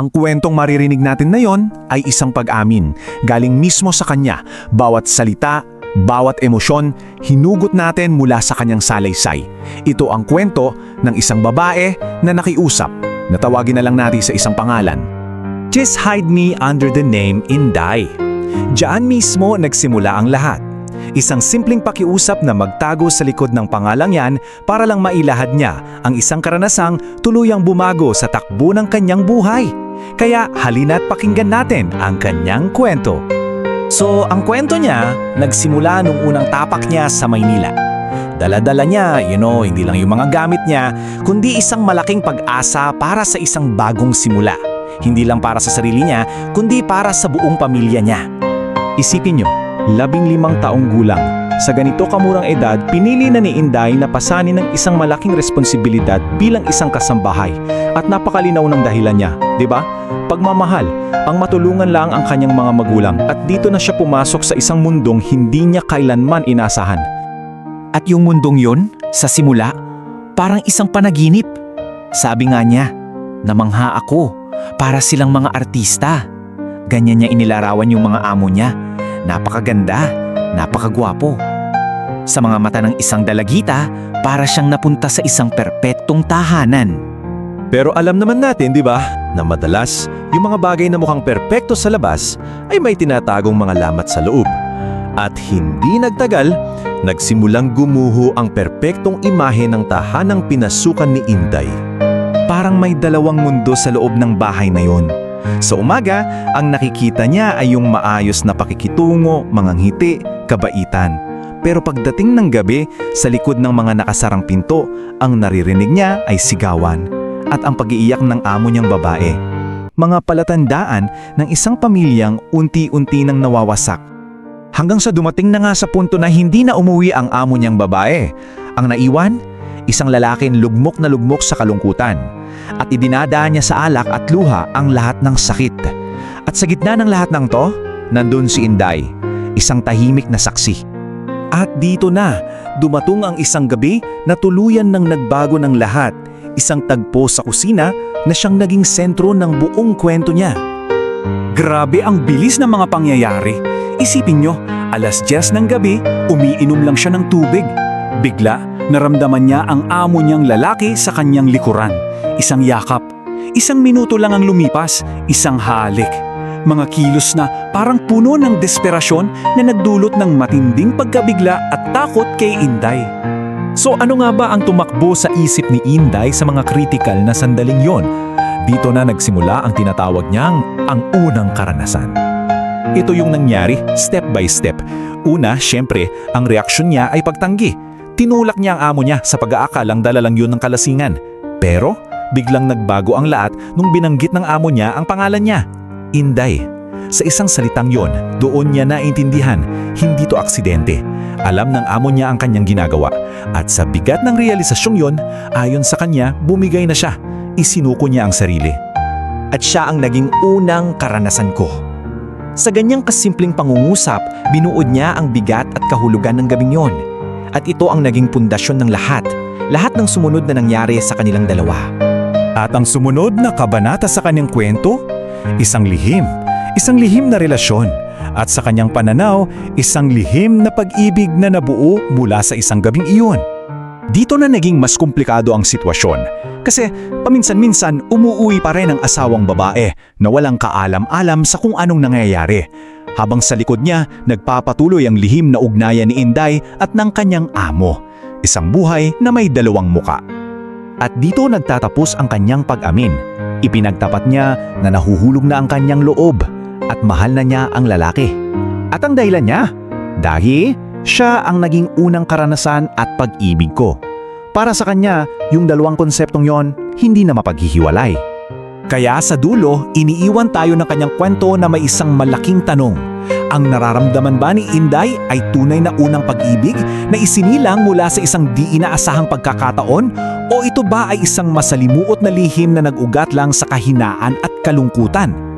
Ang kwentong maririnig natin na yon ay isang pag-amin, galing mismo sa kanya. Bawat salita, bawat emosyon, hinugot natin mula sa kanyang salaysay. Ito ang kwento ng isang babae na nakiusap. Natawagin na lang natin sa isang pangalan. Just hide me under the name Inday. Diyan mismo nagsimula ang lahat. Isang simpleng pakiusap na magtago sa likod ng pangalang yan para lang mailahad niya ang isang karanasang tuluyang bumago sa takbo ng kanyang buhay. Kaya halina't pakinggan natin ang kanyang kwento. So, ang kwento niya nagsimula nung unang tapak niya sa Maynila. Dala-dala niya, you know, hindi lang yung mga gamit niya, kundi isang malaking pag-asa para sa isang bagong simula. Hindi lang para sa sarili niya, kundi para sa buong pamilya niya. Isipin niyo, labing limang taong gulang. Sa ganito kamurang edad, pinili na ni Inday na pasanin ng isang malaking responsibilidad bilang isang kasambahay. At napakalinaw ng dahilan niya, di ba? Pagmamahal, ang matulungan lang ang kanyang mga magulang at dito na siya pumasok sa isang mundong hindi niya kailanman inasahan. At yung mundong yon, sa simula, parang isang panaginip. Sabi nga niya, namangha ako para silang mga artista. Ganyan niya inilarawan yung mga amo niya. Napakaganda, napakagwapo. Sa mga mata ng isang dalagita, para siyang napunta sa isang perpektong tahanan. Pero alam naman natin, di ba, na madalas yung mga bagay na mukhang perpekto sa labas ay may tinatagong mga lamat sa loob. At hindi nagtagal, nagsimulang gumuho ang perpektong imahe ng tahanang pinasukan ni Inday. Parang may dalawang mundo sa loob ng bahay na yon. Sa umaga, ang nakikita niya ay yung maayos na pakikitungo, mga ngiti, kabaitan. Pero pagdating ng gabi, sa likod ng mga nakasarang pinto, ang naririnig niya ay sigawan at ang pag-iiyak ng amo niyang babae. Mga palatandaan ng isang pamilyang unti-unti nang nawawasak. Hanggang sa dumating na nga sa punto na hindi na umuwi ang amo niyang babae. Ang naiwan, isang lalaking lugmok na lugmok sa kalungkutan at idinadaan niya sa alak at luha ang lahat ng sakit. At sa gitna ng lahat ng to, nandun si Inday, isang tahimik na saksi. At dito na, dumatong ang isang gabi na tuluyan ng nagbago ng lahat, isang tagpo sa kusina na siyang naging sentro ng buong kwento niya. Grabe ang bilis ng mga pangyayari. Isipin nyo, alas 10 ng gabi, umiinom lang siya ng tubig. Bigla, naramdaman niya ang amo niyang lalaki sa kanyang likuran. Isang yakap. Isang minuto lang ang lumipas, isang halik. Mga kilos na parang puno ng desperasyon na nagdulot ng matinding pagkabigla at takot kay Inday. So ano nga ba ang tumakbo sa isip ni Inday sa mga critical na sandaling yon? Dito na nagsimula ang tinatawag niyang ang unang karanasan. Ito yung nangyari step by step. Una, syempre, ang reaksyon niya ay pagtanggi. Tinulak niya ang amo niya sa pag-aakalang dala lang yun ng kalasingan. Pero, biglang nagbago ang lahat nung binanggit ng amo niya ang pangalan niya, Inday. Sa isang salitang yon, doon niya naintindihan, hindi to aksidente. Alam ng amo niya ang kanyang ginagawa. At sa bigat ng realisasyong yon, ayon sa kanya, bumigay na siya. Isinuko niya ang sarili. At siya ang naging unang karanasan ko. Sa ganyang kasimpleng pangungusap, binuod niya ang bigat at kahulugan ng gabing yon. At ito ang naging pundasyon ng lahat. Lahat ng sumunod na nangyari sa kanilang dalawa. At ang sumunod na kabanata sa kanyang kwento, isang lihim, isang lihim na relasyon. At sa kanyang pananaw, isang lihim na pag-ibig na nabuo mula sa isang gabing iyon. Dito na naging mas komplikado ang sitwasyon. Kasi paminsan-minsan umuuwi pa rin ang asawang babae na walang kaalam-alam sa kung anong nangyayari. Habang sa likod niya, nagpapatuloy ang lihim na ugnayan ni Inday at ng kanyang amo. Isang buhay na may dalawang muka. At dito nagtatapos ang kanyang pag-amin. Ipinagtapat niya na nahuhulog na ang kanyang loob at mahal na niya ang lalaki. At ang dahilan niya, dahil siya ang naging unang karanasan at pag-ibig ko. Para sa kanya, yung dalawang konseptong yon hindi na mapaghihiwalay. Kaya sa dulo, iniiwan tayo ng kanyang kwento na may isang malaking tanong. Ang nararamdaman ba ni Inday ay tunay na unang pag-ibig na isinilang mula sa isang di inaasahang pagkakataon? O ito ba ay isang masalimuot na lihim na nag-ugat lang sa kahinaan at kalungkutan?